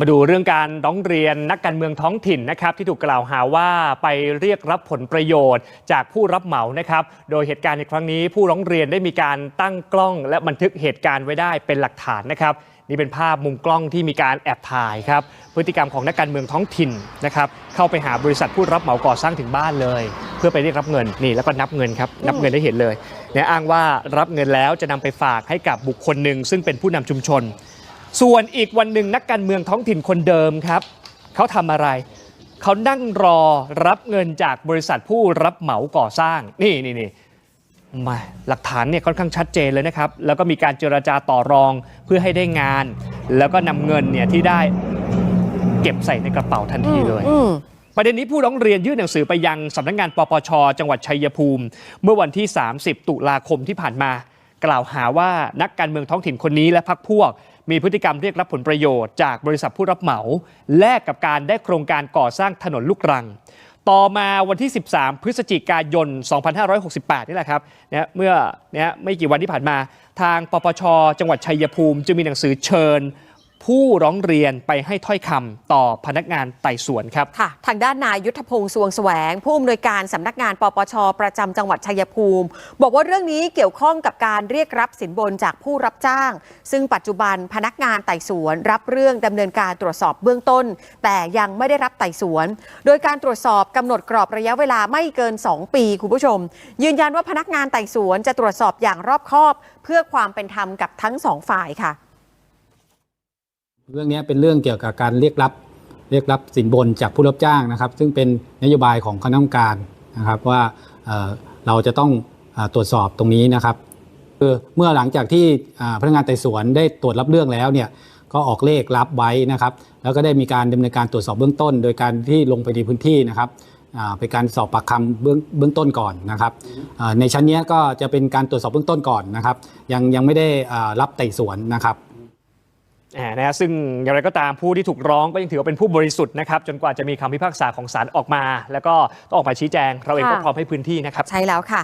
มาดูเรื่องการร้องเรียนนักการเมืองท้องถิ่นนะครับที่ถูกกล่าวหาว่าไปเรียกรับผลประโยชน์จากผู้รับเหมานะครับโดยเหตุการณ์ในครั้งนี้ผู้ร้องเรียนได้มีการตั้งกล้องและบันทึกเหตุการณ์ไว้ได้เป็นหลักฐานนะครับนี่เป็นภาพมุมกล้องที่มีการแอบถ่ายครับพฤติกรรมของนักการเมืองท้องถิ่นนะครับเข้าไปหาบริษัทผู้รับเหมาก่อสร้างถึงบ้านเลย เพื่อไปเรียกรับเงินนี่แล้วก็นับเงินครับนับเงินได้เห็นเลยเนี่ยอ้างว่ารับเงินแล้วจะนำไปฝากให้กับบุคคลหนึ่งซึ่งเป็นผู้นำชุมชน ส่วนอีกวันหนึ่งนักการเมืองท้องถิ่นคนเดิมครับ เขาทำอะไร เขานั่งรอรับเงินจากบริษัทผู้รับเหมาก่อสร้าง นี่นี่นี่มาหลักฐานเนี่ยค่อนข้างชัดเจนเลยนะครับ แล้วก็มีการเจรจาต่อรองเพื่อให้ได้งาน แล้วก็นำเงินเนี่ยที่ได้เก็บใส่ในกระเป๋าทันทีเลย อืมประเด็นนี้ผู้ร้องเรียนยื่นหนังสือไปยังสำนักงานปปช จังหวัดชัยภูมิ เมื่อวันที่ 30 ตุลาคมที่ผ่านมา กล่าวหาว่านักการเมืองท้องถิ่นคนนี้และพรรคพวก มีพฤติกรรมเรียกรับผลประโยชน์จากบริษัทผู้รับเหมา แลกกับการได้โครงการก่อสร้างถนนลูกรัง ต่อมาวันที่ 13 พฤศจิกายน 2568 นี่แหละครับเนี่ยเมื่อเนี่ยไม่กี่วันที่ผ่านมา ทางปปช จังหวัดชัยภูมิ จึงมีหนังสือเชิญ ผู้ร้องเรียนไปให้ถ้อยคำต่อพนักงานไต่สวนครับค่ะ ทางด้านนายยุทธพงศ์สวงแสวง ผู้อำนวยการสำนักงานปปช ประจำจังหวัดชัยภูมิ บอกว่าเรื่องนี้เกี่ยวข้องกับการเรียกรับสินบนจากผู้รับจ้าง ซึ่งปัจจุบันพนักงานไต่สวน รับเรื่องดำเนินการตรวจสอบเบื้องต้น แต่ยังไม่ได้รับไต่สวน โดยการตรวจสอบกำหนดกรอบระยะเวลาไม่เกิน 2 ปีคุณผู้ชม ยืนยันว่าพนักงานไต่สวนจะตรวจสอบอย่างรอบคอบ เพื่อความเป็นธรรมกับทั้งสองฝ่ายค่ะ เรื่องนี้เป็นเรื่องเกี่ยวกับการเรียกรับเรียกรับสินบนจากผู้รับจ้างนะครับ ซึ่งเป็นนโยบายของคณะกรรมการนะครับว่าเราจะต้องตรวจสอบตรงนี้นะครับคือเมื่อหลังจากที่พนักงานไต่สวนได้ตรวจรับเรื่องแล้วเนี่ยก็ออกเลขรับไว้นะครับ แล้วก็ได้มีการดำเนินการตรวจสอบเบื้องต้น โดยการที่ลงไปในพื้นที่นะครับอ่าเป็นการสอบปากคำเบื้องเบื้องต้นก่อนนะครับในชั้นนี้ก็จะเป็นการตรวจสอบเบื้องต้นก่อนนะครับ ยังยังไม่ได้รับไต่สวนนะครับ นะฮะซึ่งอย่างไรก็ตามผู้ที่ถูกร้องก็ยังถือว่าเป็นผู้บริสุทธิ์นะครับจนกว่าจะมีคำพิพากษาของศาลออกมา แล้วก็ต้องออกมาชี้แจงเราเองก็ค่ะ พร้อมให้พื้นที่นะครับ ใช่แล้วค่ะ